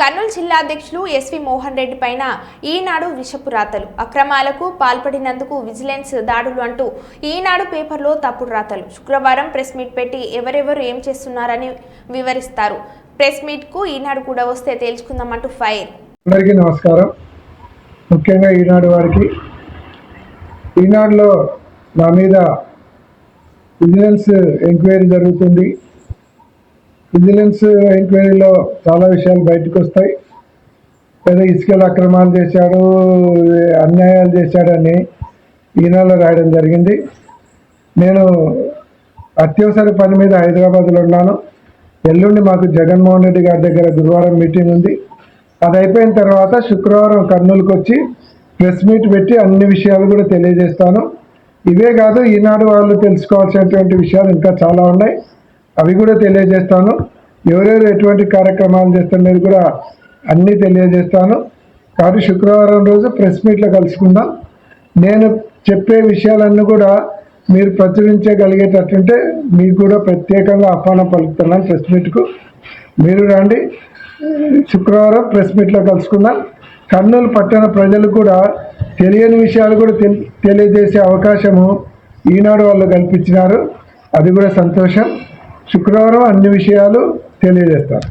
కర్నూలు జిల్లా అధ్యక్షులు ఎస్వి మోహన్ రెడ్డి పైన ఈనాడు విషపు రాతలు. అక్రమాలకు పాల్పడినందుకు విజిలెన్స్ దాడులు అంటూ ఈనాడు పేపర్లో తప్పుడు రాతలు. శుక్రవారం ప్రెస్ మీట్ పెట్టి ఎవరెవరు ఏం చేస్తున్నారని వివరిస్తారు. ప్రెస్ మీట్కు ఈనాడు కూడా వస్తే తేల్చుకుందామంటూ ఫైర్. అందరికీ నమస్కారం. ముఖ్యంగా ఈనాడు వారికి ఈనాడులో నా మీద విజిలెన్స్ ఎంక్వైరీ జరుగుతుంది. విజిలెన్స్ ఎంక్వైరీలో చాలా విషయాలు బయటకు వస్తాయి. లేదా ఇసుకలు అక్రమాలు చేశాడు అన్యాయాలు చేశాడని ఈనాలో రాయడం జరిగింది. నేను అత్యవసర పని మీద హైదరాబాద్లో ఉన్నాను. ఎల్లుండి మాకు జగన్మోహన్ రెడ్డి గారి దగ్గర గురువారం మీటింగ్ ఉంది. అది అయిపోయిన తర్వాత శుక్రవారం కర్నూలుకి వచ్చి ప్రెస్ మీట్ పెట్టి అన్ని విషయాలు కూడా తెలియజేస్తాను. ఇవే కాదు ఈనాడు వాళ్ళు తెలుసుకోవాల్సినటువంటి విషయాలు ఇంకా చాలా ఉన్నాయి. అవి కూడా తెలియజేస్తాను. ఎవరెవరు ఎటువంటి కార్యక్రమాలు చేస్తున్నది కూడా అన్నీ తెలియజేస్తాను. కాబట్టి శుక్రవారం రోజు ప్రెస్ మీట్లో కలుసుకుందాం. నేను చెప్పే విషయాలన్నీ కూడా మీరు ప్రచురించగలిగేటట్టుంటే మీకు కూడా ప్రత్యేకంగా ఆహ్వానం పలుకుతున్నాను ప్రెస్ మీట్కు. మీరు రండి. శుక్రవారం ప్రెస్ మీట్లో కలుసుకుందాం. కర్నూలు పట్టణ ప్రజలు కూడా తెలియని విషయాలు కూడా తెలి తెలియజేసే అవకాశము ఈనాడు వాళ్ళు కల్పించినారు. అది కూడా సంతోషం. శుక్రవారం అన్ని విషయాలు తెలియజేస్తారు.